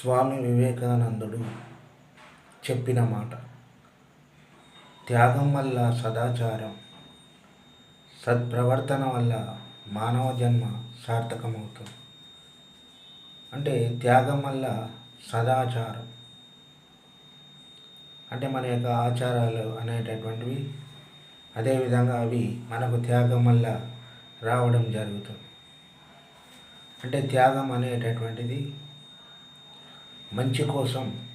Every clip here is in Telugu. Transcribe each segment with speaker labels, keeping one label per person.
Speaker 1: స్వామి వివేకానందుడు చెప్పిన మాట. త్యాగం వల్ల సదాచారం సత్ప్రవర్తన వల్ల మానవ జన్మ సార్థకమవుతుంది. అంటే త్యాగం వల్ల సదాచారం. అంటే మన యొక్క ఆచారాలు అనేటటువంటివి అదేవిధంగా అవి మనకు త్యాగం వల్ల రావడం జరుగుతుంది. అంటే త్యాగం అనేటటువంటిది మంచి కోసం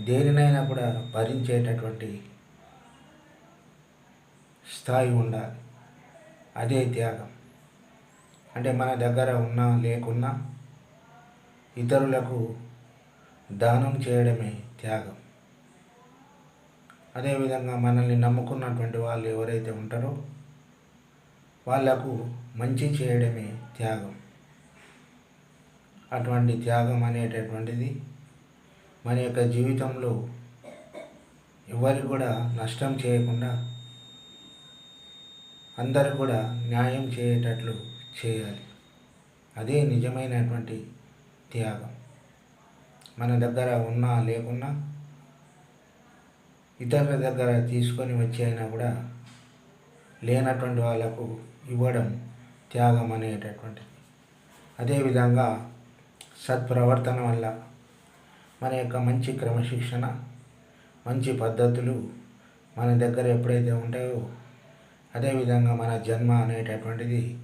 Speaker 1: దేనినైనా కూడా భరించేటటువంటి స్థాయి ఉండాలి. అదే త్యాగం. అంటే మన దగ్గర ఉన్నా లేకున్నా ఇతరులకు దానం చేయడమే త్యాగం. అదేవిధంగా మనల్ని నమ్ముకున్నటువంటి వాళ్ళు ఎవరైతే ఉంటారో వాళ్ళకు మంచి చేయడమే త్యాగం. అటువంటి త్యాగం అనేటటువంటిది మన యొక్క జీవితంలో ఎవరికి కూడా నష్టం చేయకుండా అందరు కూడా న్యాయం చేయేటట్లు చేయాలి. అదే నిజమైనటువంటి త్యాగం. మన దగ్గర ఉన్నా లేకున్నా ఇతరుల దగ్గర తీసుకొని వచ్చి అయినా కూడా లేనటువంటి వాళ్ళకు ఇవ్వడం త్యాగం అనేటటువంటిది. అదేవిధంగా సత్ప్రవర్తన వల్ల మన యొక్క మంచి క్రమశిక్షణ మంచి పద్ధతులు మన దగ్గర ఎప్పుడైతే ఉంటాయో అదేవిధంగా మన జన్మ అనేటటువంటిది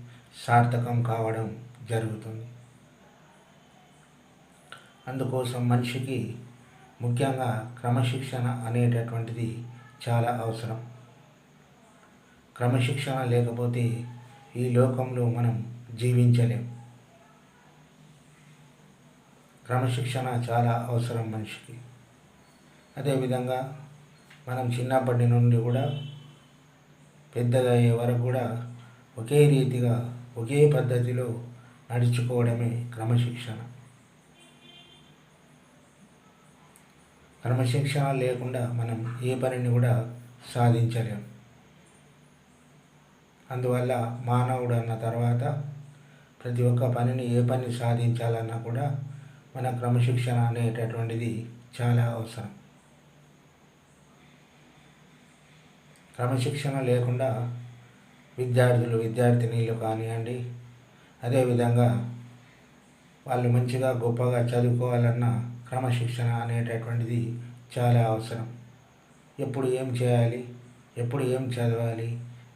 Speaker 1: సార్థకం కావడం జరుగుతుంది. అందుకోసం మనిషికి ముఖ్యంగా క్రమశిక్షణ అనేటటువంటిది చాలా అవసరం. క్రమశిక్షణ లేకపోతే ఈ లోకంలో మనం జీవించలేం. క్రమశిక్షణ చాలా అవసరం మనిషికి. అదేవిధంగా మనం చిన్నప్పటి నుండి కూడా పెద్దగా అయ్యే వరకు కూడా ఒకే రీతిగా ఒకే పద్ధతిలో నడుచుకోవడమే క్రమశిక్షణ. క్రమశిక్షణ లేకుండా మనం ఏ పనిని కూడా సాధించలేం. అందువల్ల మానవుడు అన్న తర్వాత ప్రతి ఒక్క పనిని ఏ పని సాధించాలన్నా కూడా మన క్రమశిక్షణ అనేటటువంటిది చాలా అవసరం. క్రమశిక్షణ లేకుండా విద్యార్థులు విద్యార్థినీలు కానివ్వండి అదేవిధంగా వాళ్ళు మంచిగా గొప్పగా చదువుకోవాలన్న క్రమశిక్షణ అనేటటువంటిది చాలా అవసరం. ఎప్పుడు ఏం చేయాలి ఎప్పుడు ఏం చదవాలి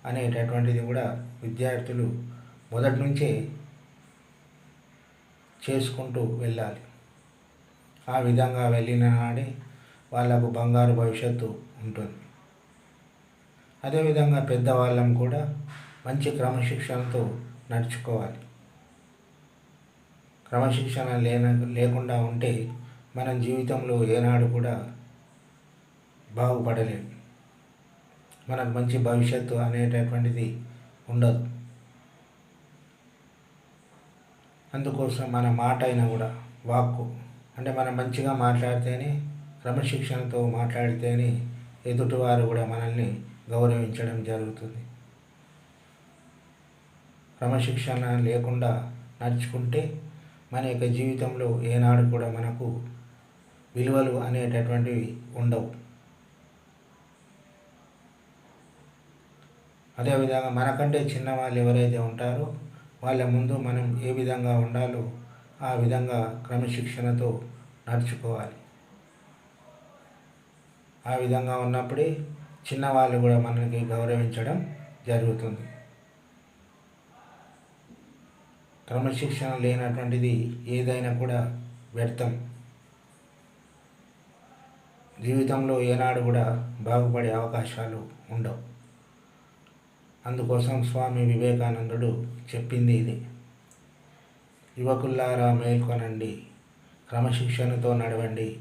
Speaker 1: అనేటటువంటిది కూడా విద్యార్థులు మొదటి నుంచే చేసుకుంటూ వెళ్ళాలి. ఆ విధంగా వెళ్ళిన నాడే వాళ్ళకు బంగారు భవిష్యత్తు ఉంటుంది. అదేవిధంగా పెద్దవాళ్ళం కూడా మంచి క్రమశిక్షణతో నడుచుకోవాలి. క్రమశిక్షణ లేన లేకుండా ఉంటే మన జీవితంలో ఏనాడు కూడా బాగుపడలేము మనకు మంచి భవిష్యత్తు అనేటటువంటిది ఉండదు. అందుకోసం మన మాట అయినా కూడా వాక్కు అంటే మనం మంచిగా మాట్లాడితేనే క్రమశిక్షణతో మాట్లాడితేనే ఎదుటివారు కూడా మనల్ని గౌరవించడం జరుగుతుంది. క్రమశిక్షణ లేకుండా నడుచుకుంటే మన యొక్క జీవితంలో ఏనాడు కూడా మనకు విలువలు అనేటటువంటివి ఉండవు. అదేవిధంగా మనకంటే చిన్న వాళ్ళు ఎవరైతే ఉంటారో వాళ్ళ ముందు మనం ఏ విధంగా ఉండాలో ఆ విధంగా క్రమశిక్షణతో నడుచుకోవాలి. ఆ విధంగా ఉన్నప్పుడే చిన్నవాళ్ళు కూడా మనకి గౌరవించడం జరుగుతుంది. క్రమశిక్షణ లేనటువంటిది ఏదైనా కూడా వ్యర్థం. జీవితంలో ఏనాడు కూడా బాగుపడే అవకాశాలు ఉండవు. అందుకోసం స్వామి వివేకానందుడు చెప్పింది ఇది. యువకుల్లారా మేల్కొనండి. క్రమశిక్షణతో నడవండి.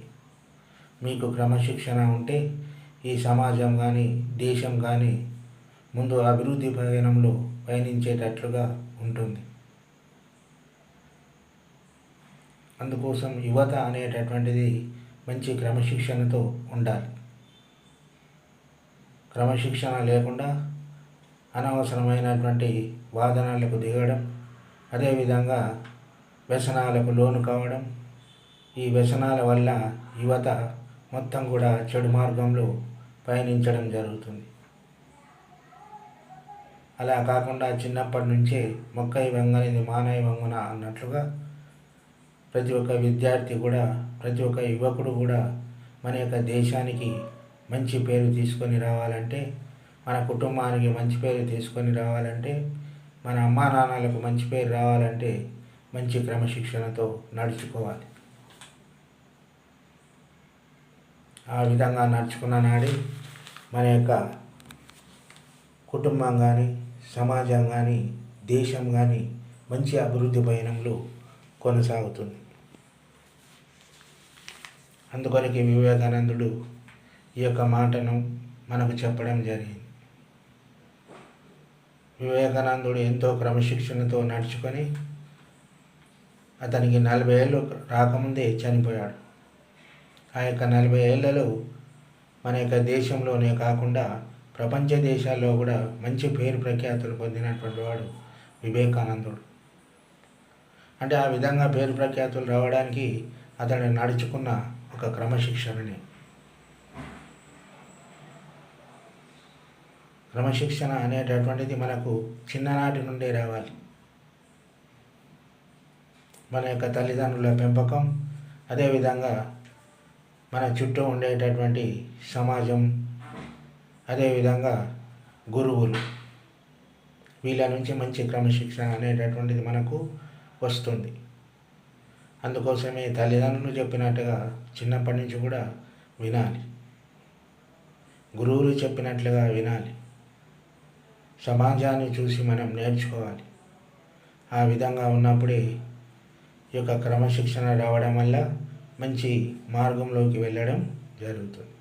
Speaker 1: మీకు క్రమశిక్షణ ఉంటే ఈ సమాజం కానీ దేశం కానీ ముందు అభివృద్ధి పయనంలో పయనించేటట్లుగా ఉంటుంది. అందుకోసం యువత అనేటటువంటిది మంచి క్రమశిక్షణతో ఉండాలి. క్రమశిక్షణ లేకుండా అనవసరమైనటువంటి వాదనలకు దిగడం అదేవిధంగా వ్యసనాలకు లోను కావడం ఈ వ్యసనాల వల్ల యువత మొత్తం కూడా చెడు మార్గంలో పయనించడం జరుగుతుంది. అలా కాకుండా చిన్నప్పటి నుంచే మొక్కై వంగనిది మానై వంగున అన్నట్లుగా ప్రతి ఒక్క విద్యార్థి కూడా ప్రతి ఒక్క యువకుడు కూడా మన యొక్క దేశానికి మంచి పేరు తీసుకొని రావాలంటే మన కుటుంబానికి మంచి పేరు తీసుకొని రావాలంటే మన అమ్మా నాన్నలకు మంచి పేరు రావాలంటే మంచి క్రమశిక్షణతో నడుచుకోవాలి. ఆ విధంగా నడుచుకున్న నాడే మన యొక్క కుటుంబం కానీ సమాజం కానీ దేశం కానీ మంచి అభివృద్ధి పయనంలో కొనసాగుతుంది. అందుకొనికి వివేకానందుడు ఈ యొక్క మాటను మనకు చెప్పడం జరిగింది. వివేకానందుడు ఎంతో క్రమశిక్షణతో నడుచుకొని అతనికి నలభై ఏళ్ళు రాకముందే చనిపోయాడు. ఆ యొక్క నలభై ఏళ్ళలో మన యొక్క దేశంలోనే కాకుండా ప్రపంచ దేశాల్లో కూడా మంచి పేరు ప్రఖ్యాతులు పొందినటువంటి వాడు వివేకానందుడు. అంటే ఆ విధంగా పేరు ప్రఖ్యాతులు రావడానికి అతడు నడుచుకున్న ఒక క్రమశిక్షణని. క్రమశిక్షణ అనేటటువంటిది మనకు చిన్ననాటి నుండే రావాలి. మన యొక్క తల్లిదండ్రుల పెంపకం అదేవిధంగా మన చుట్టూ ఉండేటటువంటి సమాజం అదేవిధంగా గురువులు వీళ్ళ నుంచి మంచి క్రమశిక్షణ అనేటటువంటిది మనకు వస్తుంది. అందుకోసమే తల్లిదండ్రులు చెప్పినట్టుగా చిన్నప్పటి నుంచి కూడా వినాలి. గురువులు చెప్పినట్లుగా వినాలి. సమాజాన్ని చూసి మనం నేర్చుకోవాలి. ఆ విధంగా ఉన్నప్పుడే యొక్క క్రమశిక్షణ రావడం వల్ల మంచి మార్గంలోకి వెళ్ళడం జరుగుతుంది.